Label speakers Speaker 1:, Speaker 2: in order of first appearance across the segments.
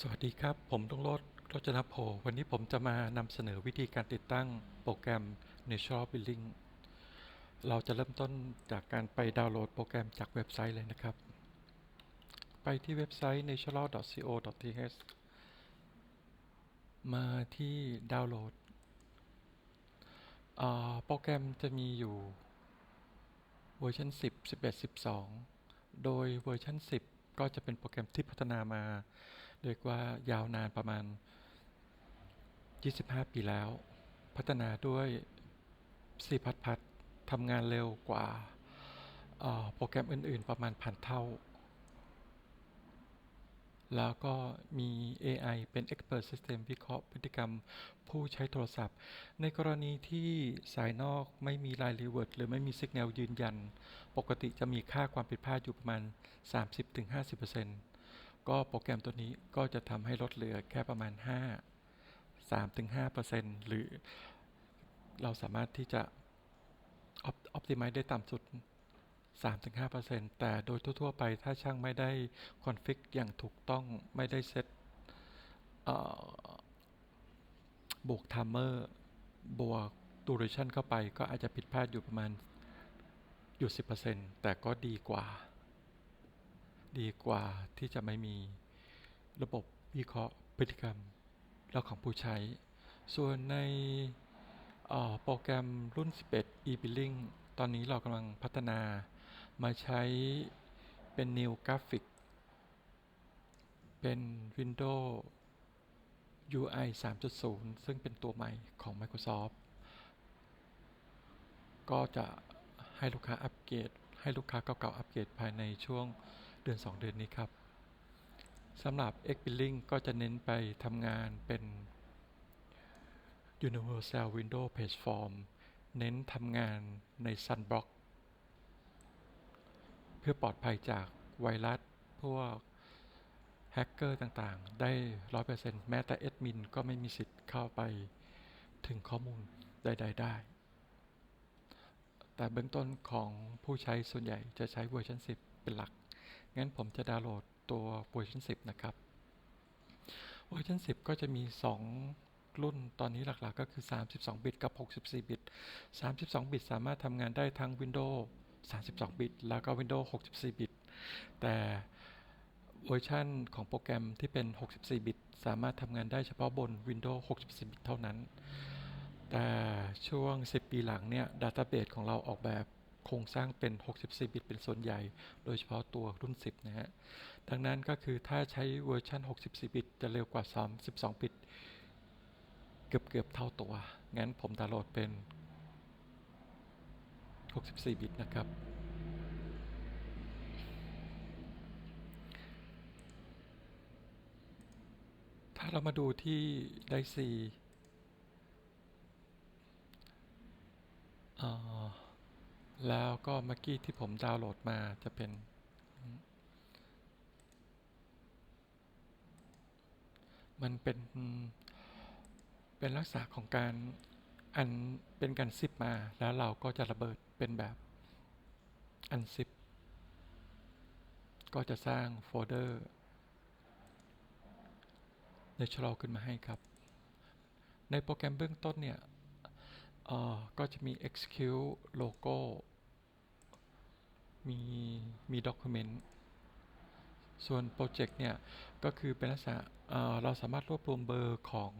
Speaker 1: สวัสดีครับ ผมต้องรถรจนโพวันนี้ผมจะมานำเสนอวิธีการติดตั้งโปรแกรม Natural Billing เราจะเริ่มต้นจากการไปดาวน์โหลดโปรแกรมจากเว็บไซต์เลยนะครับ ไปที่เว็บไซต์ natural.co.th มาที่ดาวน์โหลด โปรแกรมจะมีอยู่เวอร์ชัน10 11 12 โดยเวอร์ชัน10 ก็จะเป็นโปรแกรมที่พัฒนามา เรียกว่ายาวนานประมาณ 25 ปีแล้ว พัฒนาด้วย C++ ทำงานเร็วกว่าโปรแกรมอื่น ๆ ประมาณพันเท่า แล้วก็มี AI เป็น Expert System วิเคราะห์พฤติกรรมผู้ใช้โทรศัพท์ ในกรณีที่สายนอกไม่มีลายรีเวิร์ดหรือไม่มีสัญญาณยืนยัน ปกติจะมีค่าความผิดพลาดอยู่ประมาณ 30-50% ก็โปรแกรมตัวนี้ก็จะทำให้ลดเหลือแค่ประมาณ 5 3-5%หรือเราสามารถที่จะออ p ติ i z e ได้ต่ำสุด 3-5%แต่โดยทั่ว ๆ ไปถ้าช่างไม่ได้คอนฟิกอย่างถูกต้องไม่ได้เซตเอ่อบวก timer บวก duration เข้าไปก็อาจจะผิดพลาดอยู่ประมาณอยู่ 10%แต่ก็ดีกว่า ดีกว่าที่จะไม่มีระบบวิเคราะห์พฤติกรรมแล้วของผู้ใช้ ส่วนในโปรแกรมรุ่น 11 e-billing ตอนนี้เรากำลังพัฒนามาใช้เป็น New Graphic เป็น Windows UI 3.0 ซึ่งเป็นตัวใหม่ของ Microsoft ก็จะให้ลูกค้าอัปเกรดให้ลูกค้าเก่าๆอัปเกรดภายในช่วง เดือน 2 เดือนนี้ครับสำหรับ X Billing ก็จะเน้นไปทำงานเป็น Universal Windows Page Form เน้นทำงานใน Sunblock เพื่อปลอดภัยจากไวรัส พวกแฮกเกอร์ต่างๆ ได้ 100%แม้แต่แอดมินก็ไม่มีสิทธิ์เข้าไปถึงข้อมูลใดๆได้ แต่เบื้องต้นของผู้ใช้ส่วนใหญ่จะใช้เวอร์ชัน 10 เป็นหลัก งั้นผมจะดาวน์โหลดตัวเวอร์ชัน10 นะครับ เวอร์ชัน10 ก็จะมี 2 รุ่นตอนนี้หลักๆ ก็คือ 32 บิต กับ 64 บิต 32 บิตสามารถทำงานได้ทั้ง Windows 32 บิต แล้วก็ Windows 64 บิต แต่เวอร์ชันของโปรแกรมที่เป็น 64 บิต สามารถทำงานได้เฉพาะบน Windows 64 บิต เท่านั้น แต่ช่วง 10 ปีหลังเนี่ยดัตต้าเบสของเราออกแบบ โครงสร้างเป็น 64 บิตเป็นส่วนใหญ่ โดยเฉพาะตัวรุ่น 10 นะฮะ ดังนั้นก็คือถ้าใช้เวอร์ชัน 64 บิต จะเร็วกว่า 32 บิต เกือบเกือบเท่าตัว งั้นผมดาวน์โหลดเป็น 64 บิตนะครับ ถ้าเรามาดูที่ไดซีอ่า แล้วก็เมื่อกี้ที่ผมดาวน์โหลดมาจะเป็น มันเป็นเป็นลักษณะของการอันเป็นการซิปมา แล้วเราก็จะระเบิดเป็นแบบอันซิปก็จะสร้างโฟลเดอร์ natural ขึ้นมาให้ครับ ในโปรแกรมเบื้องต้นเนี่ย ก็จะมี execute logo มี มี document ส่วนโปรเจกต์เนี่ย ก็คือเป็นลักษณะเราสามารถรวบรวมเบอร์ของ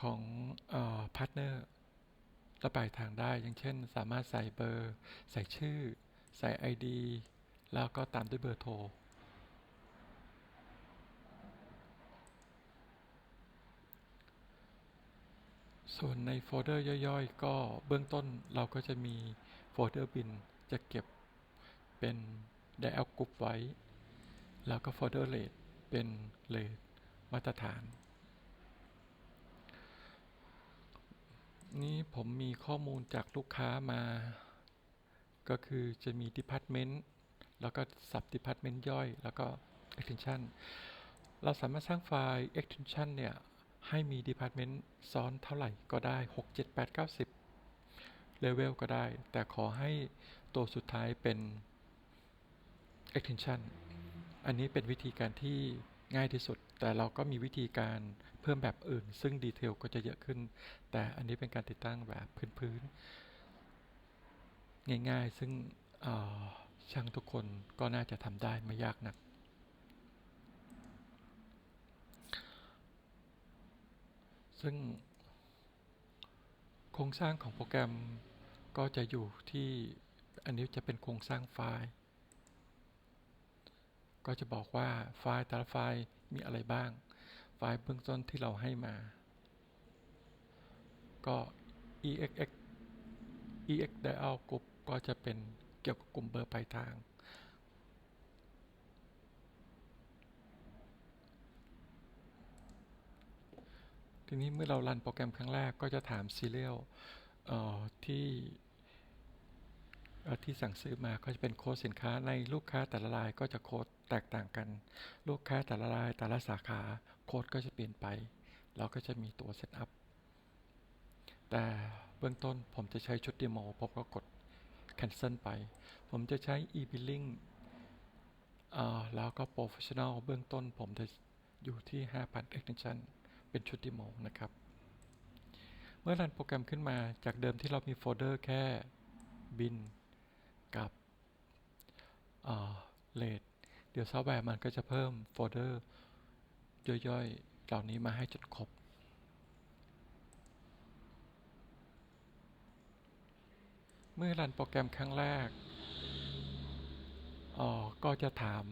Speaker 1: ของพาร์ทเนอร์และปลายทางได้ อย่างเช่น สามารถใส่เบอร์ ใส่ชื่อ ใส่ ID แล้วก็ตามด้วยเบอร์โทร ส่วนในโฟลเดอร์ย่อยๆ ก็เบื้องต้นเราก็จะมีโฟลเดอร์บินจะเก็บเป็น dial group ไว้ แล้วก็โฟลเดอร์ rate เป็น rate มาตรฐาน นี่ผมมีข้อมูลจากลูกค้ามา ก็คือจะมี Department แล้วก็ Sub Department ย่อย แล้วก็ Extension เราสามารถสร้างไฟล์ Extension เนี่ย ให้มี Department ซ้อนเท่าไหร่ก็ได้ 6 7 8 9 10เลเวลก็ได้ แต่ขอให้ตัวสุดท้ายเป็น extension อันนี้เป็นวิธีการที่ง่ายที่สุด แต่เราก็มีวิธีการเพิ่มแบบอื่น ซึ่งดีเทลก็จะเยอะขึ้น แต่อันนี้เป็นการติดตั้งแบบพื้นๆง่ายๆ ซึ่งช่างทุกคนก็น่าจะทำได้ไม่ยากนัก ซึ่ง โครงสร้างของโปรแกรมก็จะอยู่ที่อันนี้จะเป็นโครงสร้างไฟล์ ก็จะบอกว่าไฟล์แต่ละไฟล์มีอะไรบ้าง ไฟล์เบื้องต้นที่เราให้มา ก็ e x ex dial group ก็จะเป็นเกี่ยวกับกลุ่มเบอร์ปลายทาง ทีนี้เมื่อเรารันโปรแกรมครั้งแรกก็จะถาม serial เอ่อที่ที่สั่งซื้อมาก็จะเป็นโค้ดสินค้าในลูกค้าแต่ละรายก็จะโค้ดแตกต่างกัน ลูกค้าแต่ละรายแต่ละสาขาโค้ดก็จะเปลี่ยนไป เราก็จะมีตัวเซตอัพแต่เบื้องต้นผมจะใช้ชุดเดโมผมก็กด cancel ไป ผมจะใช้ e-billing แล้วก็ professional เบื้องต้นผมจะอยู่ที่ 5,000 extension เป็นชุดเดโมนะครับ เมื่อรันโปรแกรมขึ้นมาจากเดิมที่เรามีโฟลเดอร์แค่บินกับเลดเดี๋ยวซอฟต์แวร์มันก็จะเพิ่มโฟลเดอร์ย่อยๆ เหล่านี้มาให้จนครบเมื่อรันโปรแกรมครั้งแรกออก็จะถาม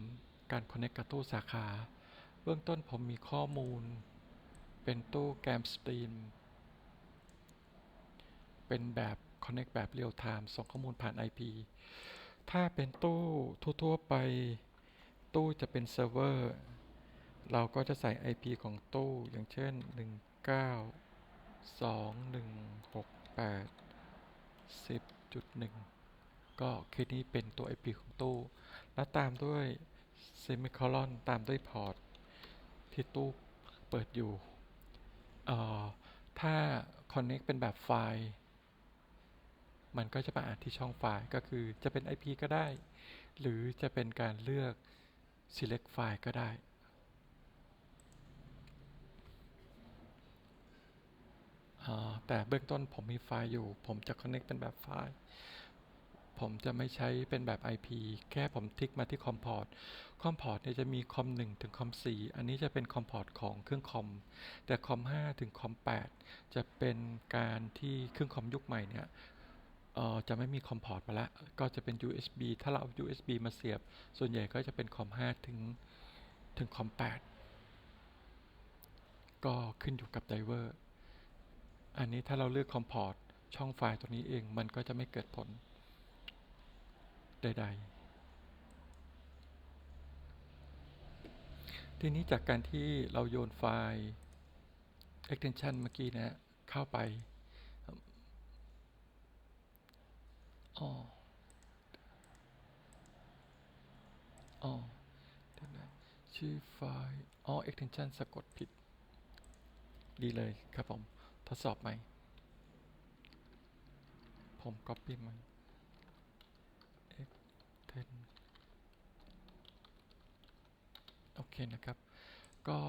Speaker 1: การ Connect กับตู้สาขา เบื้องต้นผมมีข้อมูล เป็นตู้แกมสตรีม เป็นแบบ Connect แบบ Real Time ส่งข้อมูลผ่าน IP ถ้าเป็นตู้ทั่ว ๆ ไป ตู้จะเป็นเซิร์ฟเวอร์เราก็จะใส่ IP ของตู้อย่างเช่น 19216810.1 ก็เคสนี้เป็นตัว IP ของตู้ แล้วตามด้วย semicolon ตามด้วยพอร์ตที่ตู้เปิดอยู่ ถ้า Connect เป็นแบบไฟล์ มันก็จะมาอ่านที่ช่องไฟล์ ก็คือจะเป็น IP ก็ได้ หรือจะเป็นการเลือก select ไฟล์ก็ได้ แต่เบื้องต้นผมมีไฟล์อยู่ ผมจะ connect เป็นแบบไฟล์ ผมจะไม่ใช้เป็นแบบ IP แค่ผมทิกมาที่คอมพอร์ตคอมพอร์ตเนี่ยจะมีคอม1ถึงคอม4อันนี้จะเป็นคอมพอร์ตของเครื่องคอม แต่คอม5ถึงคอม8จะเป็นการที่เครื่องคอมยุคใหม่เนี่ยจะไม่มีคอมพอร์ตมาแล้วก็จะเป็น USB ถ้าเราเอา USB มาเสียบ ส่วนใหญ่ก็จะเป็นคอม5ถึงถึงคอม8ก็ขึ้นอยู่กับไดเวอร์ อันนี้ถ้าเราเลือกคอมพอร์ตช่องไฟล์ตัวนี้เองมันก็จะไม่เกิดผล ใด ๆ ทีนี้จากการที่เราโยนไฟล์ extension เมื่อกี้นะเข้าไปอ๋ออ๋อเดี๋ยวนะชื่อไฟล์อ๋อ extension สะกดผิด ดีเลยครับผม ทดสอบใหม่ผม copy มัน x 10 โอเคนะครับ ก็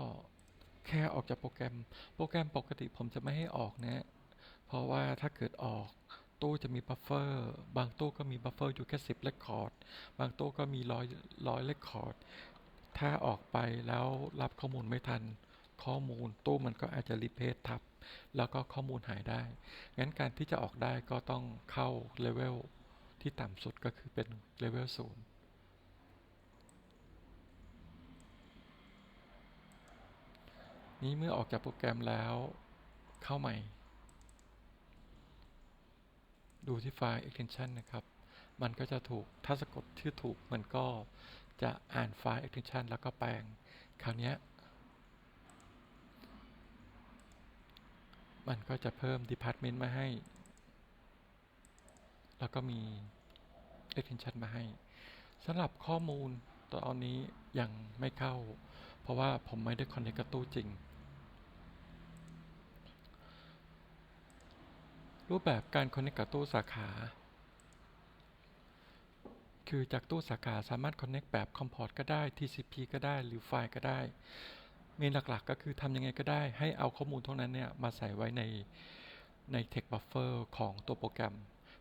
Speaker 1: แค่ออกจากโปรแกรม โปรแกรมปกติผมจะไม่ให้ออกนะ เพราะว่าถ้าเกิดออกตู้จะมีบัฟเฟอร์บางตู้ก็มีบัฟเฟอร์อยู่แค่10เรคคอร์ดบางตู้ก็มีร้อยร้อยเรคคอร์ดถ้าออกไปแล้วรับข้อมูลไม่ทัน ข้อมูลตู้มันก็อาจจะรีเพททับ แล้วก็ข้อมูลหายได้ งั้นการที่จะออกได้ก็ต้องเข้าเลเวลที่ต่ำสุดก็คือเป็นเลเวลศูนย์ นี้เมื่อออกจากโปรแกรมแล้ว เข้าใหม่ ดูที่ไฟล์ extension นะครับ มันก็จะถูกถ้าสะกดชื่อถูกมันก็จะอ่านไฟล์ extension แล้วก็แปลง คราวนี้มันก็จะเพิ่ม department มาให้ แล้วก็มี extension มาให้สำหรับข้อมูลตอนนี้ยังไม่เข้า เพราะว่าผมไม่ได้ connect กับตู้จริง รูปแบบการ connect กับตู้สาขา คือจากตู้สาขาสามารถ connect แบบ COM port ก็ได้ TCP ก็ได้หรือไฟล์ก็ได้ เมนหลักๆก็คือทำยังไงก็ได้ ให้เอาข้อมูลเท่านั้นเนี่ยมาใส่ไว้ในใน text buffer ของตัวโปรแกรม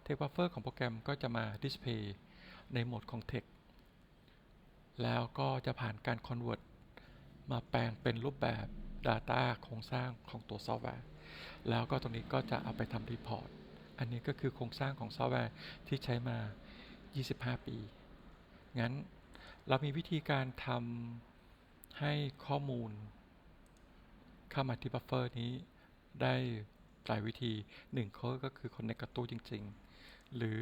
Speaker 1: text buffer ของโปรแกรมก็จะมา display ในโหมดของ text แล้วก็จะผ่านการ convert มาแปลงเป็นรูปแบบ Data โครงสร้างของตัวซอฟต์แวร์ แล้วก็ตรงนี้ก็จะเอาไปทำรีพอร์ต อันนี้ก็คือโครงสร้างของซอฟต์แวร์ที่ใช้มา 25 ปี งั้นเรามีวิธีการทำให้ข้อมูลเข้ามาที่บัฟเฟอร์นี้ได้หลายวิธีหนึ่งข้อก็คือ connect กับตู้จริง ๆ หรือ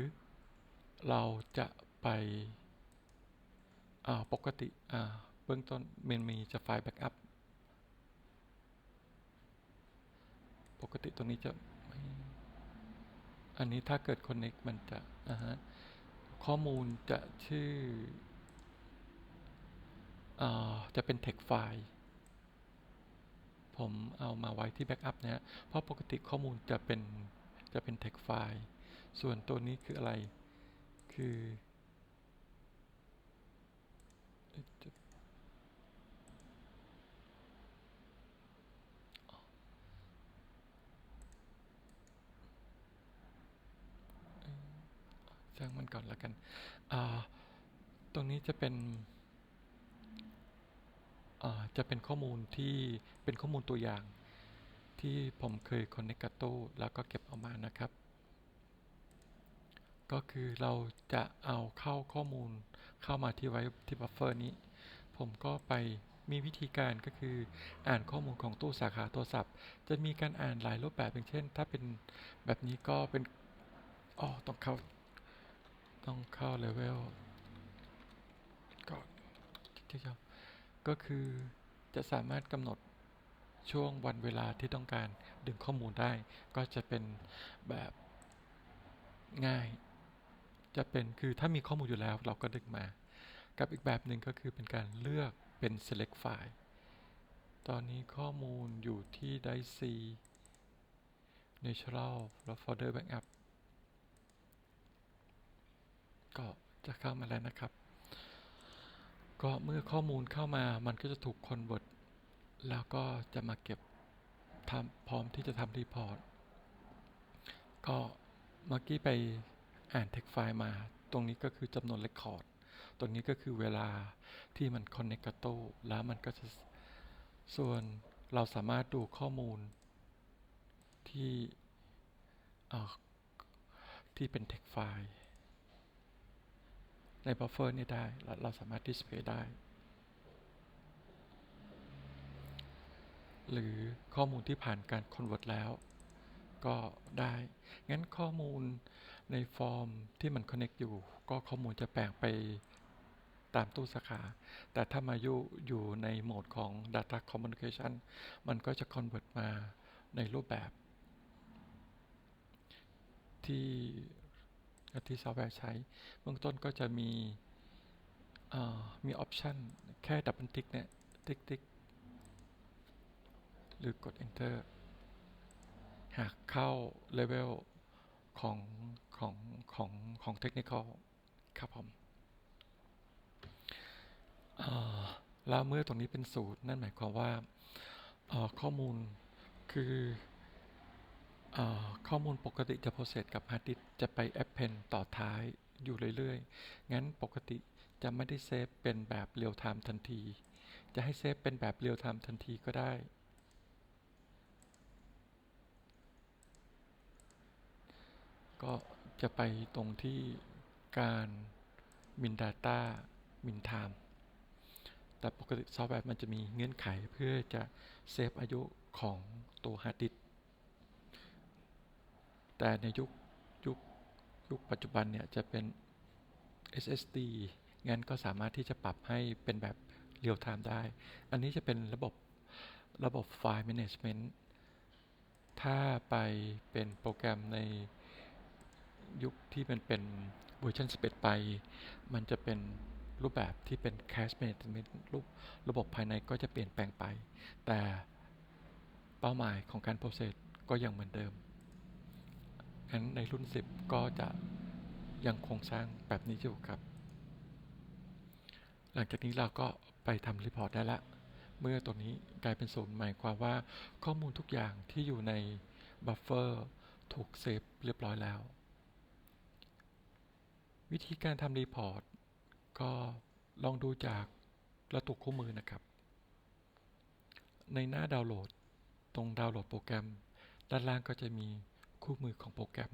Speaker 1: เราจะไปปกติเบื้องต้นมันมีจะไฟล์แบ็กอัพ ปกติตรงนี้จะไม่อันนี้ถ้าเกิด connect มันจะอ่าฮะข้อมูลจะชื่ออจะเป็น text file ผมเอามาไว้ที่แบ็กอัพนะฮะเพราะปกติข้อมูลจะเป็นจะเป็น text file ส่วนตัวนี้คืออะไร คือเอ๊ะจะเอ๊ะ ช่างมันก่อนแล้วกันตรงนี้จะเป็นจะเป็นข้อมูลที่เป็นข้อมูลตัวอย่าง ที่ผมเคย connect กับตู้แล้วก็เก็บเออกมานะครับ ก็คือเราจะเอาเข้าข้อมูลเข้ามาที่ไว้ที่บัฟเฟอร์นี้ ผมก็ไปมีวิธีการก็คืออ่านข้อมูลของตู้สาขาโทรศัพท์ จะมีการอ่านหลายรูปแบบอย่างเช่น ถ้าเป็นแบบนี้ก็เป็นอ๋อต้องเข้า ต้องเข้าเลเวลก่อนที่จะก็คือจะสามารถกำหนดช่วงวันเวลาที่ต้องการดึงข้อมูลได้ ก็จะเป็นแบบง่าย จะเป็นคือถ้ามีข้อมูลอยู่แล้วเราก็ดึงมา กับอีกแบบหนึ่งก็คือเป็นการเลือกเป็น select file ตอนนี้ข้อมูลอยู่ที่ dice natural แล้ว folder backup ก็จะเข้ามาแล้วนะครับ ก็เมื่อข้อมูลเข้ามามันก็จะถูกคอนเวิร์ตแล้วก็จะมาเก็บทำพร้อมที่จะทำรีพอร์ต ก็เมื่อกี้ไปอ่าน text file มา ตรงนี้ก็คือจำนวนเรคคอร์ด ตรงนี้ก็คือเวลาที่มัน connect กับตู้แล้วมันก็จะ ส่วนเราสามารถดูข้อมูลที่ที่เป็น text file ในบัฟเฟอร์นี้ได้ เราสามารถ display ได้ หรือข้อมูลที่ผ่านการ convert แล้ว ก็ได้ งั้นข้อมูลในฟอร์มที่มัน connect อยู่ ก็ข้อมูลจะแปลงไปตามตู้สาขา แต่ถ้ามายู่อยู่ในโหมดของ data communication มันก็จะ convert มาในรูปแบบ ที่ ที่ซอฟต์แวร์ใช้ เบื้องต้นก็จะมีมีออปชันแค่ดับเบิลทิกเนี่ย ติ๊กติ๊กหรือกด enter หากเข้าเลเวลของของของของเทคนิคครับผมแล้วเมื่อตรงนี้เป็นสูตรนั่นหมายความว่าข้อมูลคืออข้อมูลปกติจะ process กับ hard disk จะไป ต่อท้ายอยู่เรื่อยๆ งั้นปกติจะไม่ได้เซฟเป็นแบบ real time ทันที จะให้เซฟเป็นแบบ real time ทันทีก็ได้ ก็จะไปตรงที่การ min data min time แต่ปกติซอฟต์แวร์มันจะมีเงื่อนไขเพื่อจะเซฟอายุของตัวฮาร์ดดิสก์แต่ในยุค ยุคปัจจุบันเนี่ยจะเป็น SSD งั้นก็สามารถที่จะปรับให้เป็นแบบเรียลไทม์ได้ อันนี้จะเป็นระบบระบบไฟล์ management ถ้าไปเป็นโปรแกรมในยุคที่มันเป็นเวอร์ชัน11 ไป มันจะเป็นรูปแบบที่เป็น cache management รูประบบภายในก็จะเปลี่ยนแปลงไป แต่เป้าหมายของการ process ก็ยังเหมือนเดิม งั้นในรุ่น 10 ก็จะยังคงสร้างแบบนี้อยู่ครับ หลังจากนี้เราก็ไปทำรีพอร์ตได้ละ เมื่อตัวนี้กลายเป็นศูนย์หมายความว่าข้อมูลทุกอย่างที่อยู่ในบัฟเฟอร์ถูกเซฟเรียบร้อยแล้ว วิธีการทำรีพอร์ตก็ลองดูจากระตุกคู่มือนะครับ ในหน้าดาวน์โหลดตรงดาวน์โหลดโปรแกรม ด้านล่างก็จะมี คู่มือของโปรแกรม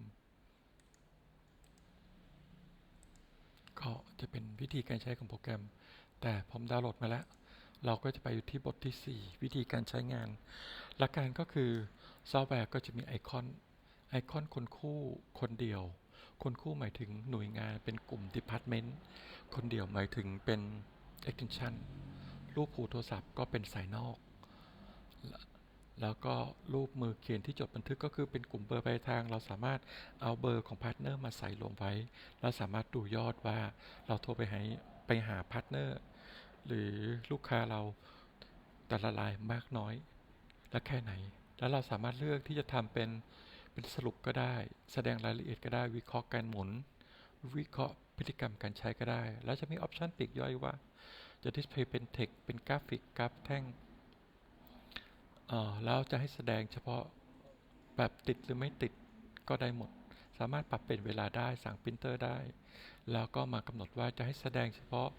Speaker 1: ก็จะเป็นวิธีการใช้ของโปรแกรม แต่ผมดาวน์โหลดมาแล้ว เราก็จะไปอยู่ที่บทที่ 4 วิธีการใช้งาน หลักการก็คือซอฟต์แวร์ก็จะมีไอคอน ไอคอนคนคู่คนเดียว คนคู่หมายถึงหน่วยงานเป็นกลุ่ม Department คนเดียวหมายถึงเป็น Extension รูปผูโทรศัพท์ก็เป็นสายนอก แล้วก็รูปมือเขียนที่จดบันทึกก็คือเป็นกลุ่มเบอร์ปลายทาง เราสามารถเอาเบอร์ของพาร์ทเนอร์มาใส่ลงไว้แล้วสามารถดูยอดว่าเราโทรไปให้ไปหาพาร์ทเนอร์หรือลูกค้าเราแต่ละรายมากน้อย และแค่ไหน แล้วเราสามารถเลือกที่จะทำเป็นเป็นสรุปก็ได้ แสดงรายละเอียดก็ได้ วิเคราะห์การหมุน วิเคราะห์พฤติกรรมการใช้ก็ได้ แล้วจะมีออปชันปีกย่อยว่า จะดิสเพย์เป็นเทคเป็นกราฟิกกราฟแท่ง อ่อแล้วจะให้แสดงเฉพาะแบบติดหรือไม่ติดก็ได้หมด สามารถปรับเป็นเวลาได้สั่งปรินเตอร์ได้ แล้วก็มากำหนดว่าจะให้แสดงเฉพาะ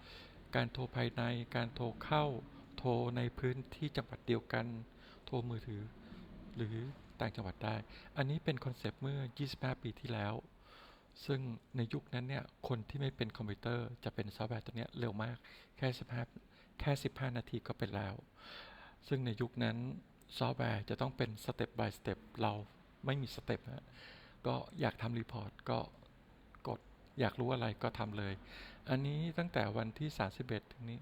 Speaker 1: การโทรภายในการโทรเข้าโทรในพื้นที่จังหวัดเดียวกัน โทรมือถือ หรือต่างจังหวัดได้ อันนี้เป็นคอนเซปต์เมื่อ 25 ปีที่แล้ว ซึ่งในยุคนั้นเนี่ย คนที่ไม่เป็นคอมพิวเตอร์จะเป็นซอฟต์แวร์ตัวเนี้ยเร็วมาก แค่ 15 แค่ 15 นาทีก็เป็นแล้ว ซึ่งในยุคนั้น ซอฟต์แวร์จะต้องเป็นสเต็ป by สเต็ปเราไม่มีสเต็ปนะก็อยากทำรีพอร์ตก็กดอยากรู้อะไรก็ทำเลย อันนี้ตั้งแต่วันที่ 31 ถึงนี้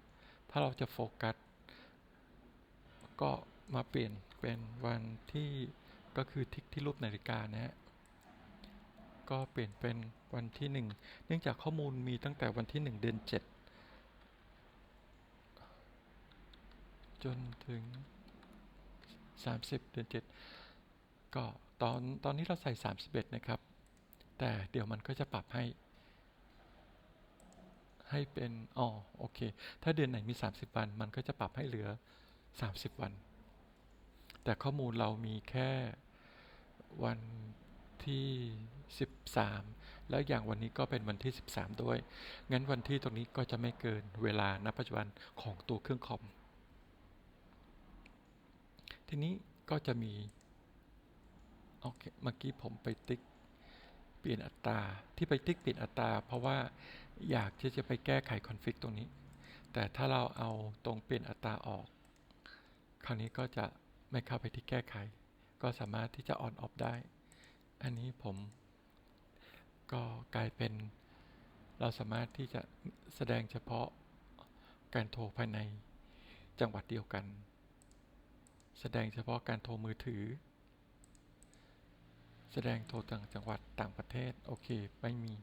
Speaker 1: ถ้าเราจะโฟกัส ก็มาเปลี่ยนเป็นวันที่ก็คือทิกที่รูปนาฬิกานะฮะก็เปลี่ยนเป็นวันที่หนึ่งเนื่องจากข้อมูลมีตั้งแต่วันที่หนึ่งเดือนเจ็ดจนถึง สามสิบเดือนเจ็ดก็ตอนตอนนี้เราใส่สามสิบเอ็ดนะครับ แต่เดี๋ยวมันก็จะปรับให้ ให้เป็นอ๋อโอเค ถ้าเดือนไหนมี 30 วัน มันก็จะปรับให้เหลือ 30 วัน แต่ข้อมูลเรามีแค่วันที่ 13 แล้วอย่างวันนี้ก็เป็นวันที่ 13 ด้วย งั้นวันที่ตรงนี้ก็จะไม่เกินเวลาณปัจจุบันของตัวเครื่องคอม ทีนี้ก็จะมีโอเคเมื่อกี้ผมไปติ๊กเปลี่ยนอัตราที่ไปติ๊กเปลี่ยนอัตรา เพราะว่าอยากที่จะไปแก้ไขคอนฟิกตรงนี้ แต่ถ้าเราเอาตรงเปลี่ยนอัตราออก คราวนี้ก็จะไม่เข้าไปที่แก้ไข ก็สามารถที่จะออนออฟได้ อันนี้ผมก็กลายเป็นเราสามารถที่จะแสดงเฉพาะการโทรภายในจังหวัดเดียวกัน แสดงเฉพาะการโทรมือถือ แสดงโทรต่างจังหวัดต่างประเทศ โอเค ไม่มี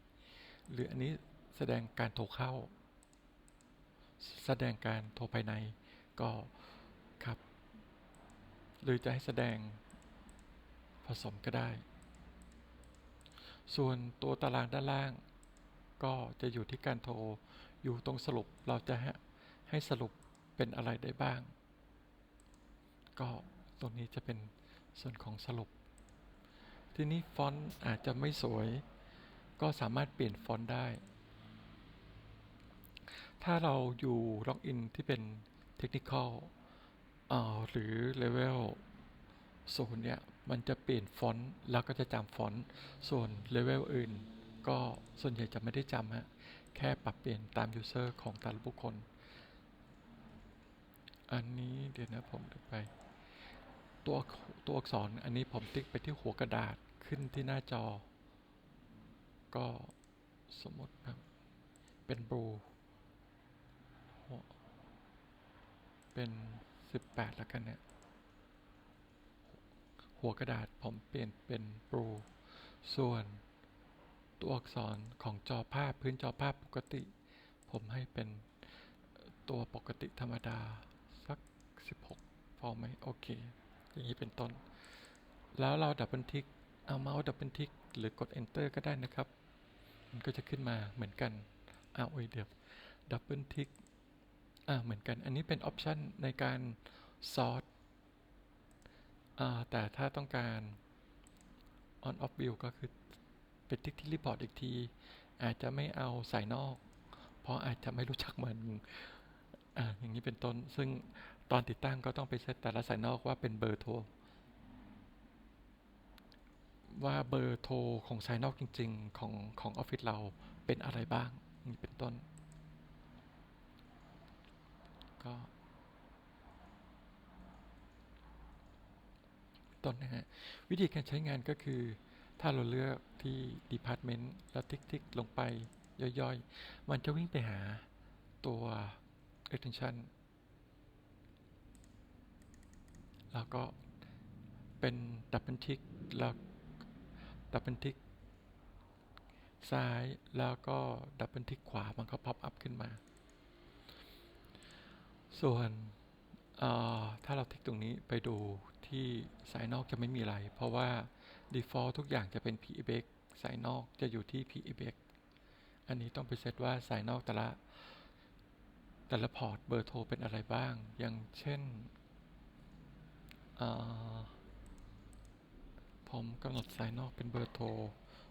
Speaker 1: หรืออันนี้แสดงการโทรเข้า แสดงการโทรภายในก็ครับ หรือจะให้แสดงผสมก็ได้ ส่วนตัวตารางด้านล่าง ก็จะอยู่ที่การโทร อยู่ตรงสรุปเราจะให้ให้สรุปเป็นอะไรได้บ้าง ก็ตรงนี้จะเป็นส่วนของสรุป ทีนี้ฟอนต์อาจจะไม่สวย ก็สามารถเปลี่ยนฟอนต์ได้ ถ้าเราอยู่ล็อกอินที่เป็นเทคนิคอลหรือเลเวลศูนย์เนี่ย มันจะเปลี่ยนฟอนต์แล้วก็จะจำฟอนต์ส่วนเลเวลอื่น ก็ส่วนใหญ่จะไม่ได้จำฮะแค่ปรับเปลี่ยนตามยูเซอร์ของแต่ละบุคคล อันนี้เดี๋ยวนะผมดูไป ตัวตัวอักษรอันนี้ผมติ๊กไปที่หัวกระดาษขึ้นที่หน้าจอ ก็สมมติครับ เป็นบลูเป็น 18 แล้วกันเนี่ย หัวกระดาษผมเปลี่ยนเป็นบลูส่วนตัวอักษรของจอภาพพื้นจอภาพปกติ ผมให้เป็นตัวปกติธรรมดา 16 พอไหมโอเค อย่างนี้เป็นต้น แล้วเราดับเบิลทิกเอาเมาส์ดับเบิลทิกหรือกด enter ก็ได้นะครับ มันก็จะขึ้นมาเหมือนกันอ้าวเดี๋ยวดับเบิลทิกอ่าเหมือนกันอันนี้เป็นออปชันในการซอร์ตอ่าแต่ถ้าต้องการ on off view ก็คือเป็นทิกที่รีพอร์ตอีกที อาจจะไม่เอาสายนอก เพราะอาจจะไม่รู้จักมันอ่าอย่างนี้เป็นต้น ซึ่ง ตอนติดตั้งก็ต้องไปเซตแต่ละสายนอกว่าเป็นเบอร์โทร ว่าเบอร์โทรของสายนอกจริง ๆ ของของออฟฟิศเราเป็นอะไรบ้างนี่เป็นต้น ก็ต้นนะฮะวิธีการใช้งานก็คือ ถ้าเราเลือกที่ Department แล้วทิกๆลงไปย่อยๆ มันจะวิ่งไปหาตัว Extension แล้วก็เป็นดับเบิลทิกแล้วดับเบิลทิกซ้ายแล้วก็ดับเบิลทิกขวามันก็พับอัพขึ้นมา ส่วนถ้าเราทิกตรงนี้ไปดูที่สายนอกจะไม่มีอะไร เพราะว่า default ทุกอย่างจะเป็น PEBX สายนอกจะอยู่ที่ PEBX อันนี้ต้องไปเซตว่าสายนอกแต่ละ แต่ละพอร์ตเบอร์โทรเป็นอะไรบ้าง อย่างเช่น ผมกำหนดสายนอกเป็นเบอร์โทร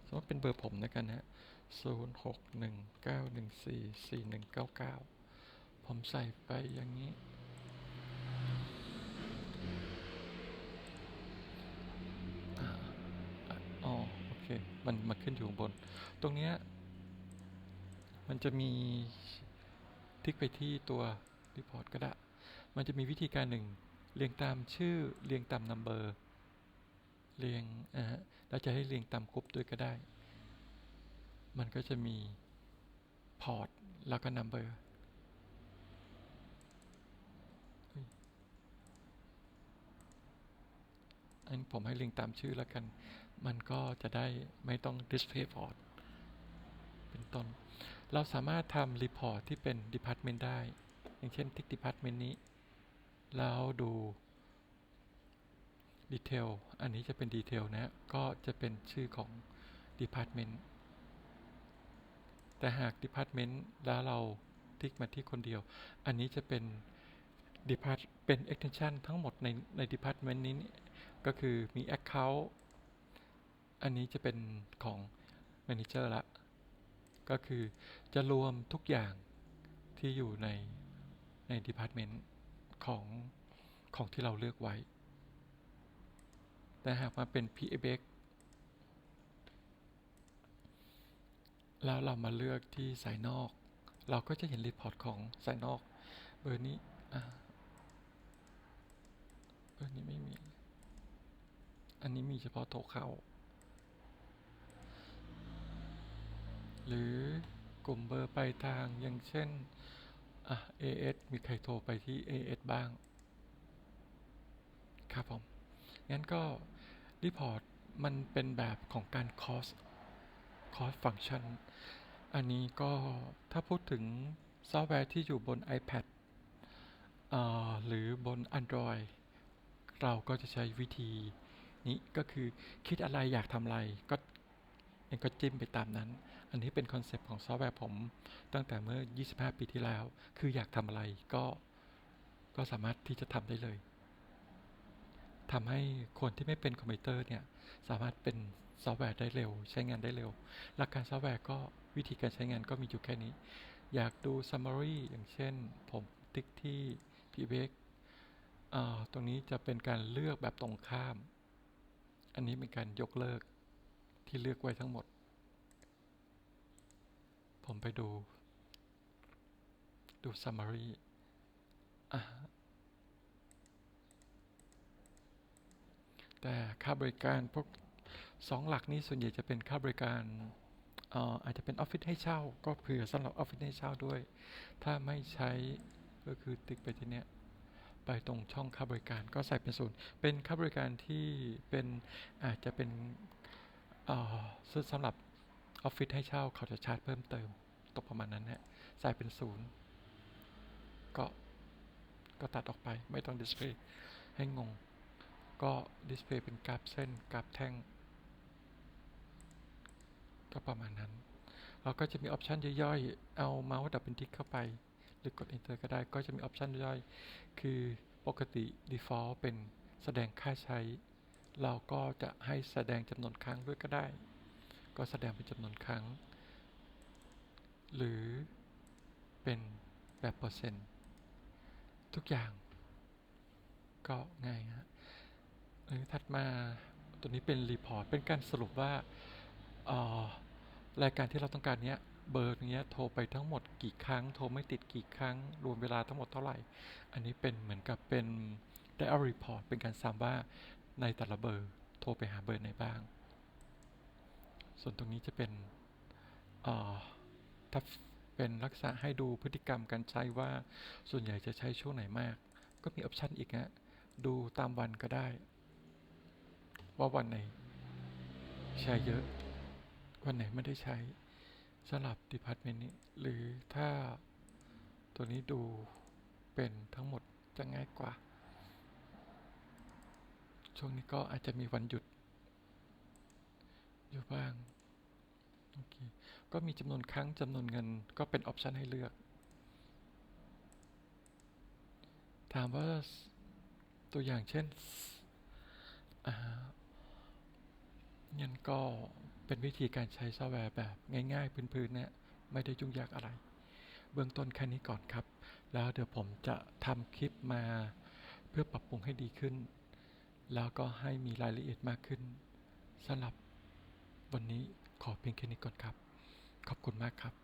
Speaker 1: สมมติเป็นเบอร์ผมนะกันฮะ0 6 1 9 1 4 4 1 9 9ผมใส่ไปอย่างนี้ อ๋อ โอเค มันมันขึ้นอยู่บน ตรงเนี้ย มันจะมีทิกไปที่ตัวรีพอร์ตก็ได้ มันจะมีวิธีการหนึ่ง เรียงตามชื่อเรียงตามนัมเบอร์เรียงอ่าฮะแล้วจะให้เรียงตามกรุ๊ปด้วยก็ได้ มันก็จะมีพอร์ตแล้วก็นัมเบอร์อันผมให้เรียงตามชื่อแล้วกัน มันก็จะได้ไม่ต้อง display port เป็นต้น เราสามารถทำ report ที่เป็น department ได้ อย่างเช่นทิก department นี้ แล้วดู detail อันนี้จะเป็น detail นะ ก็จะเป็นชื่อของ department แต่หาก department แล้วเราทิกมาที่คนเดียว อันนี้จะเป็น depart เป็น extension ทั้งหมดในใน department นี้ ก็คือมี Account อันนี้จะเป็นของ Manager ละ ก็คือจะรวมทุกอย่างที่อยู่ในใน Department ของของที่เราเลือกไว้ แต่หากมาเป็น PABX แล้วเรามาเลือกที่สายนอก เราก็จะเห็นรีพอร์ตของสายนอก เบอร์นี้เบอร์นี้ไม่มี อันนี้มีเฉพาะโทรเข้า หรือกลุ่มเบอร์ปลายทางอย่างเช่น อะ AS มีใครโทรไปที่ AS บ้าง ครับผม งั้นก็ รีพอร์ตมันเป็นแบบของการ cost cost function อันนี้ก็ถ้าพูดถึงซอฟต์แวร์ที่อยู่บน iPad หรือบน Android เราก็จะใช้วิธีนี้ก็คือคิดอะไรอยากทำอะไรก็ เองก็จิ้มไปตามนั้น อันนี้เป็นคอนเซปต์ของซอฟต์แวร์ผม ตั้งแต่เมื่อ 25 ปีที่แล้ว คืออยากทำอะไรก็ก็สามารถที่จะทำได้เลยทำให้คนที่ไม่เป็นคอมพิวเตอร์เนี่ย สามารถเป็นซอฟต์แวร์ได้เร็ว ใช้งานได้เร็ว หลักการซอฟต์แวร์ก็วิธีการใช้งานก็มีอยู่แค่นี้ อยากดู summary อย่างเช่น ผมติ๊กที่ PBX อ่าตรงนี้จะเป็นการเลือกแบบตรงข้าม อันนี้เป็นการยกเลิก ที่เลือกไว้ทั้งหมด ผมไปดู ดู summary แต่ค่าบริการพวกสองหลักนี้ส่วนใหญ่จะเป็นค่าบริการอาจจะเป็นออฟฟิศให้เช่า ก็เผื่อสำหรับออฟฟิศให้เช่าด้วย ถ้าไม่ใช้ก็คือติ๊กไปที่เนี้ยไปตรงช่องค่าบริการก็ใส่เป็นศูนย์เป็นค่าบริการที่เป็นอาจจะเป็น ซื้อสำหรับออฟฟิศให้เช่าเขาจะชาร์จเพิ่มเติมตกประมาณนั้นฮะใส่เป็นศูนย์ก็ก็ตัดออกไปไม่ต้องดิสเพย์ให้งง ก็ดิสเพย์เป็นกราฟเส้นกราฟแท่ง ก็ประมาณนั้น เราก็จะมีออปชันย่อยๆ เอาเมาส์ดับเป็นทิกเข้าไป หรือกด enter ก็ได้ก็จะมีออปชันย่อย คือปกติ default เป็นแสดงค่าใช้ เราก็จะให้แสดงจำนวนครั้งด้วยก็ได้ ก็แสดงเป็นจำนวนครั้ง หรือเป็นแบบเปอร์เซ็นต์ทุกอย่าง ก็ง่ายฮะหรือถัดมาตัวนี้เป็นรีพอร์ต เป็นการสรุปว่าออรายการที่เราต้องการเนี้ยเบอร์เนี้ยโทรไปทั้งหมดกี่ครั้ง โทรไม่ติดกี่ครั้ง รวมเวลาทั้งหมดเท่าไหร่ อันนี้เป็นเหมือนกับเป็น dial report เป็นการซ้ำว่า ในแต่ละเบอร์โทรไปหาเบอร์ไหนบ้าง ส่วนตรงนี้จะเป็นถ้าเป็นลักษณะให้ดูพฤติกรรมการใช้ว่าส่วนใหญ่จะใช้ช่วงไหนมาก ก็มีออปชันอีกฮะดูตามวันก็ได้ ว่าวันไหน ใช้เยอะ วันไหนไม่ได้ใช้สลับ Department นี้ หรือถ้าตัวนี้ดูเป็นทั้งหมดจะง่ายกว่า ช่วงนี้ก็อาจจะมีวันหยุด อยู่บ้างโอเคก็มีจำนวนครั้งจำนวนเงินก็เป็นออปชันให้เลือก ถามว่าตัวอย่างเช่นอ่างั้นก็เป็นวิธีการใช้ซอฟต์แวร์แบบง่าย ๆ พื้นๆเนี่ยไม่ได้ยุ่งยากอะไร เบื้องต้นแค่นี้ก่อนครับ แล้วเดี๋ยวผมจะทำคลิปมาเพื่อปรับปรุงให้ดีขึ้น แล้วก็ให้มีรายละเอียดมากขึ้นสำหรับวันนี้ขอเพียงแค่นี้ก่อนครับ ขอบคุณมากครับ